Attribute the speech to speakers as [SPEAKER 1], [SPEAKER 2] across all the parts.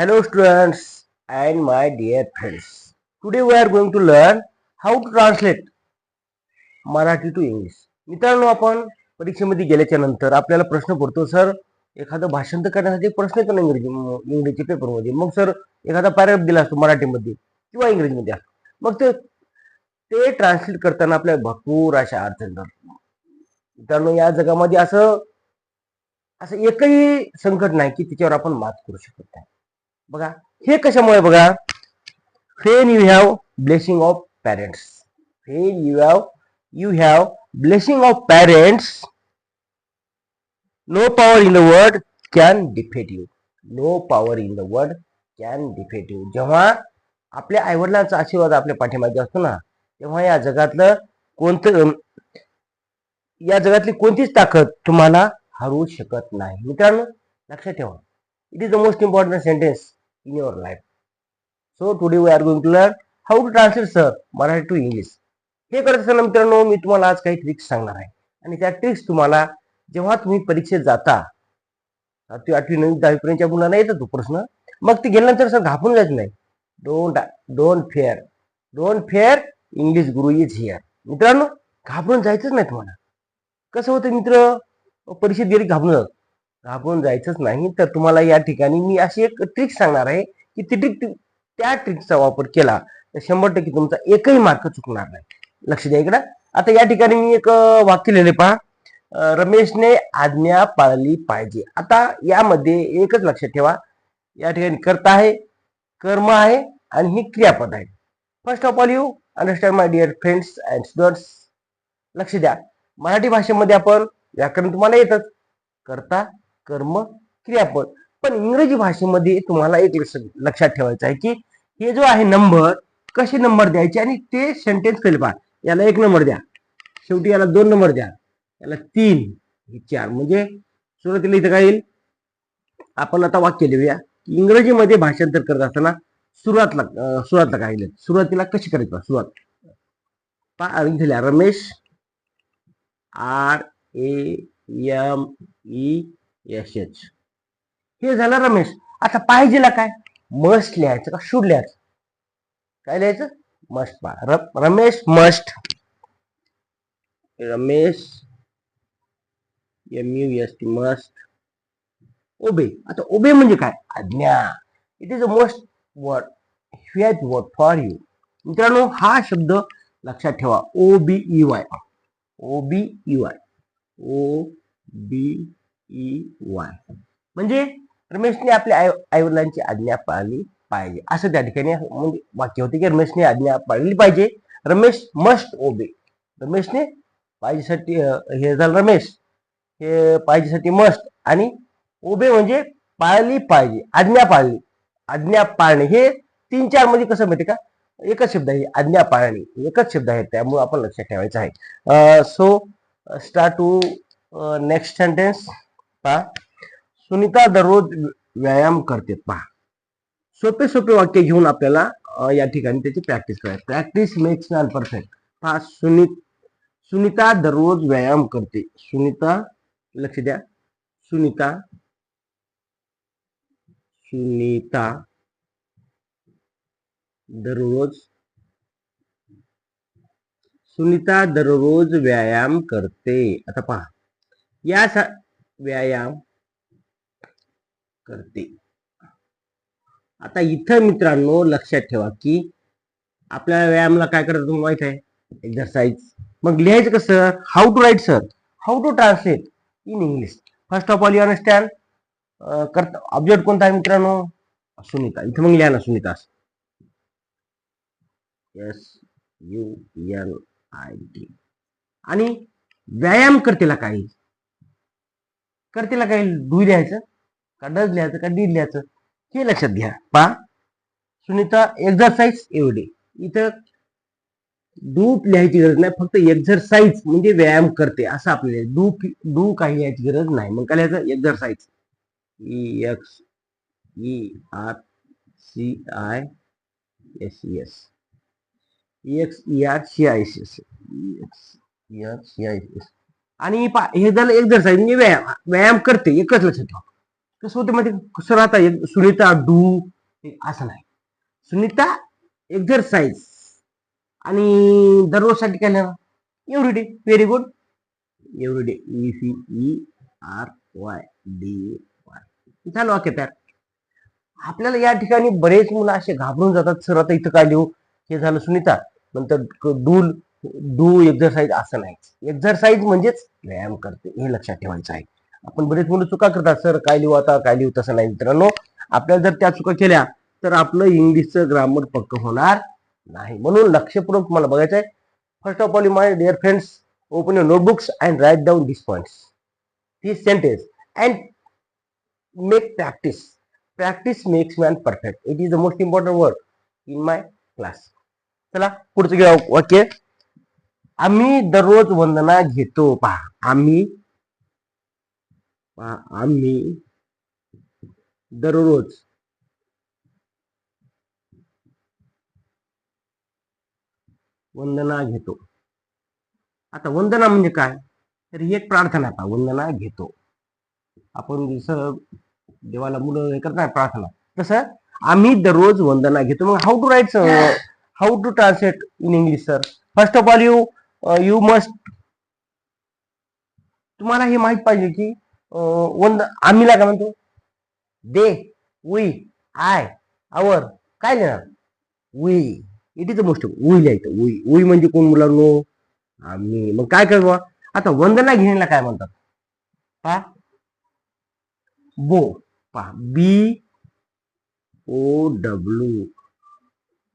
[SPEAKER 1] Hello students and my dear friends. Today we are going to learn how to translate Marathi to English. मित्रांनो आपण परीक्षेमध्ये गेल्याच्यानंतर आपल्याला प्रश्न पडतो सर एखादं भाषांतर करण्यासाठी प्रश्न येतो ना इंग्रजी इंग्रजी पेपरमध्ये मग सर एखादा पॅरेग्राफ दिला असतो मराठीमध्ये किंवा इंग्रजीमध्ये असतो मग ते ते ट्रान्सलेट करताना आपल्याला भरपूर अशा अडचणी येतात. मित्रांनो या जगामध्ये असं असं एकही संकट नाही की तिच्यावर आपण मात करू शकत नाही बघा हे कशामुळे बघा? When you have blessing of parents when you have you have blessing of parents no power in the world can defeat you no power in the world can defeat you जेव्हा आपल्या आईवडिलांचा आशीर्वाद आपल्या पाठीमागे असतो ना तेव्हा या जगातलं कोणतं या जगातली कोणतीच ताकद तुम्हाला हरवू शकत नाही. मित्रांनो लक्षात ठेवा. It is the most important sentence in your life so today we are going to learn how to translate sir Marathi to English हे करत असताना मित्रांनो मी तुम्हाला आज काही ट्रिक्स सांगणार आहे. आणि त्या ट्रिक्स तुम्हाला जेव्हा तुम्ही परीक्षेत जाता सातवी आठवी नवी दहावीपर्यंतच्या मुलांना येतो तो प्रश्न. मग ते गेल्यानंतर सर घाबरून जायचं नाही. Don't don't fear don't fear English Guru is here मित्रांनो घाबरून जायचंच नाही तुम्हाला. कसं होतं मित्र? परीक्षेत गेली घाबरून जात. घाबरून जायचंच नाही. तर तुम्हाला या ठिकाणी मी अशी एक ट्रिक सांगणार आहे की ती ट्रिक त्या ट्रिकचा वापर केला तर शंभर टक्के तुमचा एकही मार्क चुकणार नाही. लक्ष द्या इकडं. आता या ठिकाणी मी एक वाक्य लिहिले पहा. रमेशने आज्ञा पाळली पाहिजे. आता यामध्ये एकच लक्षात ठेवा. या ठिकाणी कर्ता आहे कर्म आहे आणि ही क्रियापद आहे. First of all you understand my dear friends and students लक्ष द्या. मराठी भाषेमध्ये आपण व्याकरण तुम्हाला येतच. कर्ता कर्म क्रियापद. पण इंग्रजी भाषेमध्ये तुम्हाला एक लक्ष- लक्षात ठेवायचं आहे की हे जो आहे नंबर कसे नंबर द्यायचे आणि ते सेंटेन्स केले पहा. याला एक नंबर द्या. शेवटी याला दोन नंबर द्या. याला तीन चार. म्हणजे सुरुवातीला इथं काय येईल? आपण आता वाक्य लिहूया. इंग्रजीमध्ये भाषांतर करत असताना सुरुवातला सुरुवातला काय लिहिलं सुरुवातीला कशी करायची? सुरुवात. पहा इथे Ramesh R A M E S H हे झालं रमेश. आता पाहिजेला काय? मस्ट लिहायचं का? शुड लिहायचं? काय लिहायचं? मस्ट पा Ramesh must Ramesh M U S T must obey. आता ओबे म्हणजे काय? आज्ञा it is a most word ह्युएट word for you मित्रांनो हा शब्द लक्षात ठेवा. O B E Y O B E Y O B E E Y म्हणजे रमेशने आपल्या आई आईवडिलांची आज्ञा पाळली पाहिजे. असं त्या ठिकाणी म्हणजे वाक्य होते की रमेशने आज्ञा पाळली पाहिजे. रमेश मस्ट ओबे रमेशने पाहिजेसाठी हे झालं रमेश. हे पाहिजेसाठी मस्ट आणि ओबे म्हणजे पाळली पाहिजे. आज्ञा पाळली. आज्ञा पाळणे हे तीन चारमध्ये कसं माहिती का? एकच शब्द आहे आज्ञा पाळणे. एकच शब्द आहे त्यामुळे आपण लक्षात ठेवायचं आहे. So start to next sentence पहा सुनीता दररोज व्यायाम करते पहा सोपे सोपे वाक्य घेऊन आपल्याला या ठिकाणी त्याची प्रॅक्टिस करायची. प्रॅक्टिस मेक्स मॅन परफेक्ट पहा सुनीत सुनीता दररोज व्यायाम करते. सुनीता लक्ष द्या. सुनीता सुनीता दररोज सुनीता दररोज व्यायाम करते. आता पहा. या सा- व्यायाम करते. आता इथं मित्रांनो लक्षात ठेवा की आपल्याला व्यायामला काय करायचं तुम्हाला माहीत आहे? एक्झरसाइज मग लिहायचं कसं? How to write sir how to translate in English first of all you understand करता ऑब्जेक्ट कोणता आहे मित्रांनो? सुनीता. इथं मग लिहा ना Sunita. S U L I T आणि व्यायाम करतेला काही काय करतेला काही डू लिहायचं का डज लिहायचं का डी लिहायचं हे लक्षात घ्या. पा सुनीता एक्झरसाइज एवढे. इथं डूप लिहायची गरज नाही फक्त एक्झरसाइज म्हणजे व्यायाम करते असं आपल्याला डू डू काही लिहायची गरज नाही. मग काय लिहायचं? Exercise E X E R C I S S X E R C I S S X E R C I S आणि हे झालं एक्झरसाइज म्हणजे व्यायाम व्यायाम करते एकच लक्षात ठेवा. कसं होते माहिती कसं राहता एक सुनीता डू असं नाही. सुनीता एक्झरसाइज आणि दररोजसाठी काय लिहा every day. Very good every day E C E R Y D Y झालं वाक्य तयार. आपल्याला या ठिकाणी बरेच मुलं असे घाबरून जातात. सर आता इथं काय लिहू? हे झालं सुनीता. नंतर डूल. डू एक्झरसाइज असं नाही. एक्झरसाइज म्हणजेच व्यायाम करते हे लक्षात ठेवायचं आहे. आपण बरेच मुलं चुका करतात सर काय लिहू आता काय लिहू? तसं नाही. मित्रांनो आपल्याला जर त्या चुका केल्या तर आपलं इंग्लिशचं ग्रामर पक्क होणार नाही. म्हणून लक्षपूर्वक तुम्हाला बघायचं आहे. First of all my dear friends open your notebooks and write down this points this sentence and make practice practice makes man perfect it is the most important word in my class चला पुढचं घ्या वाक्य. आम्ही दररोज वंदना घेतो पहा. आम्ही आम्ही दररोज वंदना घेतो. आता वंदना म्हणजे काय? तर ही एक प्रार्थना आता पहा, वंदना घेतो. आपण जसं देवाला मुलं हे करतात प्रार्थना. तसं आम्ही दररोज वंदना घेतो. मग how to write how to translate in English sir first of all you you must तुम्हाला हे माहीत पाहिजे की वन वंद आम्हीला काय म्हणतो दे वी आय आवर काय लिहिणार? We it is a most we लिहायचं उई उई म्हणजे कोण मुलांनो? आम्ही. मग काय करतो आता वंदना घेण्याला काय म्हणतात? पा बो पा बी ओ डब्ल्यू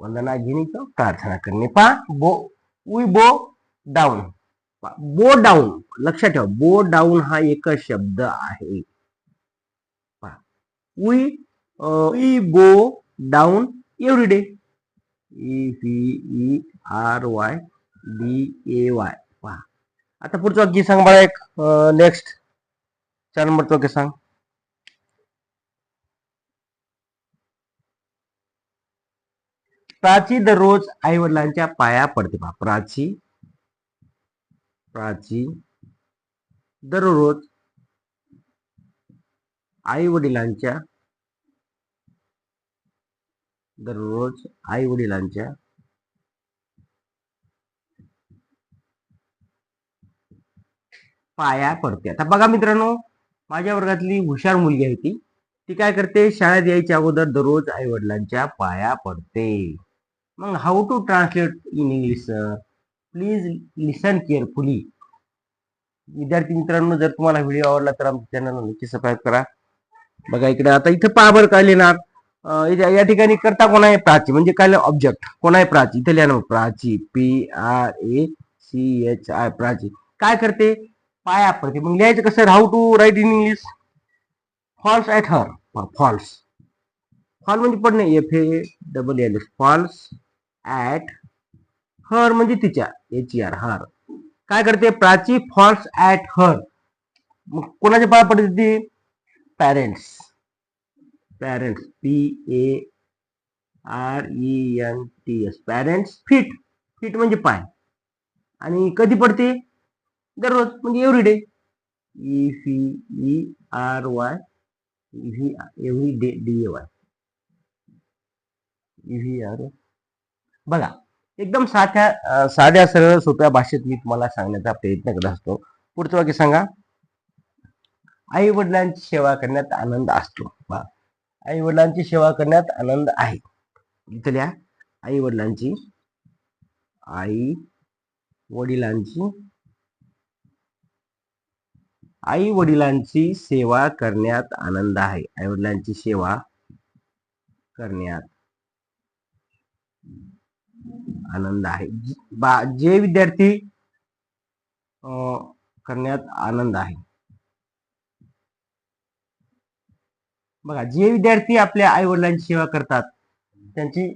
[SPEAKER 1] वंदना घेणे प्रार्थना करणे. पा बो वी बो डाऊन बो डाऊन लक्षात ठेवा. बो डाऊन हा एकच शब्द आहे. We we bow down every day E V E R Y D A Y पहा. आता पुढचं वाक्य सांग मला एक uh, नेक्स्ट चार नंबरचं वाक्य सांग. प्राची दररोज आई वडिलांच्या पाया पडते. पहा. प्राची प्राची दररोज आई वडिलांच्या दररोज आई वडिलांच्या पाया पडते. आता बघा मित्रांनो माझ्या वर्गातली हुशार मुलगी आहे ती. ती काय करते? शाळेत यायच्या अगोदर दररोज आई वडिलांच्या पाया पडते. मग how to translate in English sir please listen carefully विद्यार्थी मित्रांनो जर तुम्हाला व्हिडिओ आवडला तर आमच्या चॅनलला नक्की सबस्क्राईब करा. बघा इकडे आता इथं पहा बरं काय लिहिणार. या ठिकाणी करता कोण आहे प्राची म्हणजे काय ऑब्जेक्ट कोण आहे प्राची. इथे लिहा ना Prachi. P R A C H I Prachi. काय करते? पाया पडते. मग लिहायचं कसं? How to write in English falls at her falls fall म्हणजे पडणे. F A double L falls at her म्हणजे तिच्या एच आर हर. काय करते? Prachi falls at her. मग कोणाच्या पाया पडते ती parents. Parents. P A R E N T S. Parents feet. Feet म्हणजे पाय. आणि कधी पडते? दररोज म्हणजे every day. E C E R Y. V every day D A Y. V R बघा. एकदम साध्या साध्या सरळ सोप्या भाषेत मी तुम्हाला सांगण्याचा प्रयत्न करत असतो. पुढचं वाक्य सांगा. आई वडिलांची सेवा करण्यात आनंद असतो. आई वडिलांची सेवा करण्यात आनंद आहे. इथं लिहा. आई वडिलांची आई वडिलांची आई वडिलांची सेवा करण्यात आनंद आहे. आई वडिलांची सेवा करण्यात आनंद आहे. बा जे विद्यार्थी करण्यात आनंद आहे. बघा जे विद्यार्थी आपल्या आई वडिलांची सेवा करतात त्यांची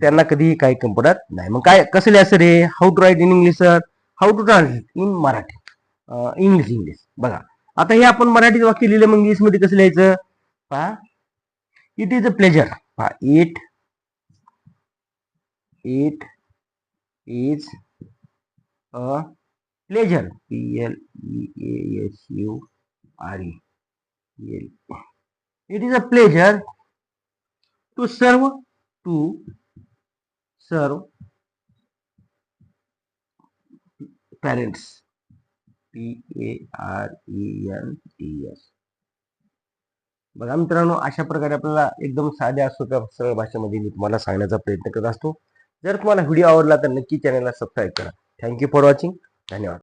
[SPEAKER 1] त्यांना कधीही काही कमी नाही. मग काय कसं लिहायचं रे? How to write in English sir how to translate in Marathi? English English बघा आता हे आपण मराठीत वाक्य लिहिलं मग इंग्लिशमध्ये कसं लिहायचं? पहा. इट इज अ प्लेजर पहा it it is a pleasure P L E S U R E it is a pleasure to serve to serve parents P A R E N T S बघा मित्रांनो अशा प्रकारे आपल्याला एकदम साध्या सोप्या सरळ भाषेमध्ये मी तुम्हाला सांगण्याचा प्रयत्न करत असतो. जर तुम्हाला व्हिडिओ आवडला तर नक्की चॅनलला सबस्क्राईब करा. थँक्यू फॉर वॉचिंग धन्यवाद.